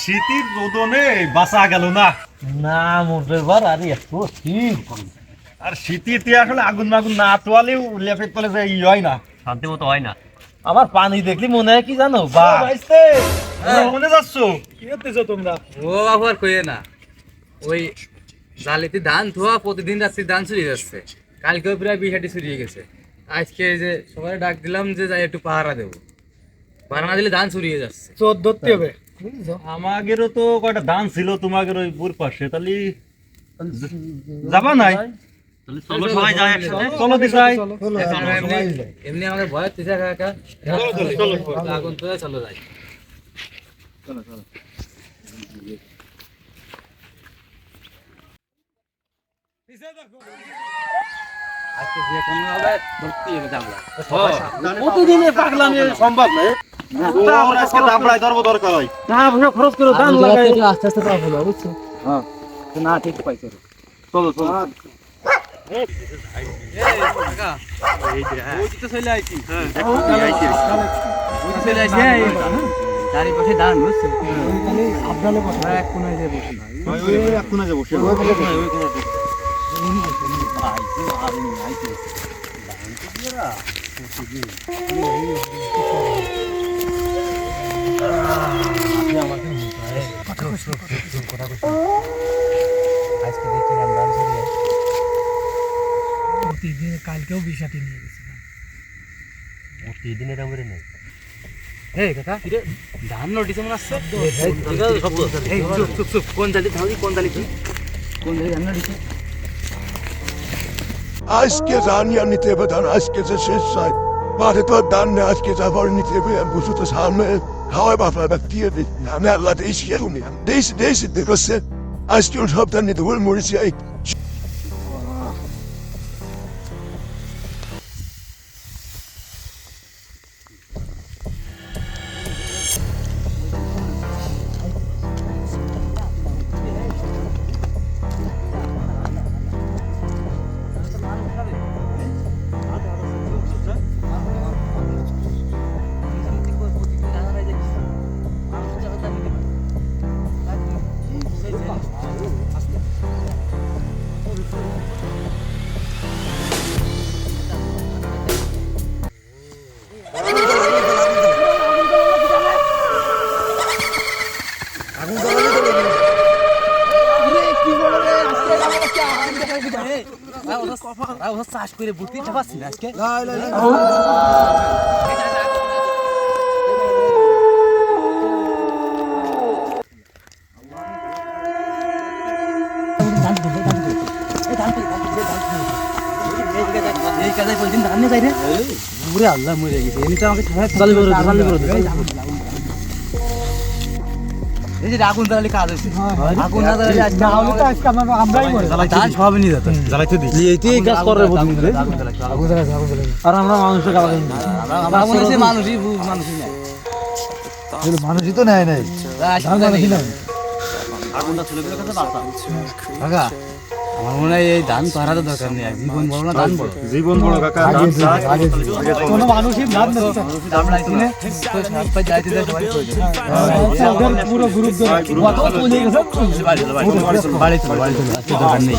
শীতের রোদনে বাঁচা গেল না। না মোটর বার আরে এত শীত। আর শীতিতে আসলে আগুন মাগুন না তোয়ালেও লেপের তলে যে ই হয় না। শান্তি মতো হয় না। আমার পানি দেখলি মনে হয় কি জানো? বা। মনে যাচ্ছ? ও আবার কইয়ে না। ওই জালিতে ধান ধোয়া প্রতিদিন রাত্রি ধান চুরিয়ে যাচ্ছে কালকেও প্রায় বিশাটি চুরিয়ে গেছে। আজকে এই যে সবাই ডাক দিলাম যে যাই একটু পাহারা দেবো। পাহারা না দিলে ধান চুরিয়ে যাচ্ছে। চোর ধরতে হবে। আমাদেরও তো কয়টা দান ছিল তোমাদের ওই বুর পাশে। তাহলে যাবা নাই? এমনি- ভয় আগুন তো চলো যাই। আজকে যে কোনো হবে হবে জানলা। পাগলামি? সম্ভব নয়। আজকে দাবড়ায় ধরবো দরকার হয়। টাকা পয়সা খরচ করে দান লাগাই। আস্তে আস্তে তাপ হলো বুঝছ? হ্যাঁ। না ঠিক পাইছো। চলো চলো। চারিপাশে ধান বুঝছ? এক কোনায় যে বসি। কালকেও বিষাটি নিয়ে গেছিলাম কোন জালি ধান কোন জালি কোন জালি ধান নোটিস আজকে আজকে যে শেষ চাই মাঠে তো ধান নেই, আজকে যাবার নিতে হবে বুঝু তো সামনে। However, if I fear that I'm not allowed to eat gentlemen. Deze, deze, because. I still hope that the world more is চাষ করে বুঝতে পারছি না আজকে এই কাজে বলছেন ধান নিয়ে যাই রে পুরে আল্লাহ মরে গেছে এমনি তো আমাকে চালু করে চালু করে এই যে আগুন জ্বালালে কাজ হয়েছে আগুন না জ্বালালে আজকে না তো আজকে আমরা আমরাই মরে যাব। ধান নিয়ে যেত। জ্বালাইতে দি এইতেই কাজ করে আগুন জ্বালাতে আগুন জ্বালাইছে, আর আমরা মানুষের কাজ করি আমরা মনে মানুষই মানুষই নাই মানুষই তো নেয় নাই। ধান জ্বালাইছি না। কাকা, আমার মনে হয় এই ধান পাহারা দরকার নেই জীবন বড় না ধান বড় জীবন বড় কাকা কোনো মানুষই ধান না। লাগছে না তো সাত যাইতে যাই সবাই আচ্ছা, ওদের পুরো গ্রুপ ধরে কত চলে গেছে বাড়ি বাড়ি চলো বাড়ি চলো বাড়ি চলো আজকে দরকার নেই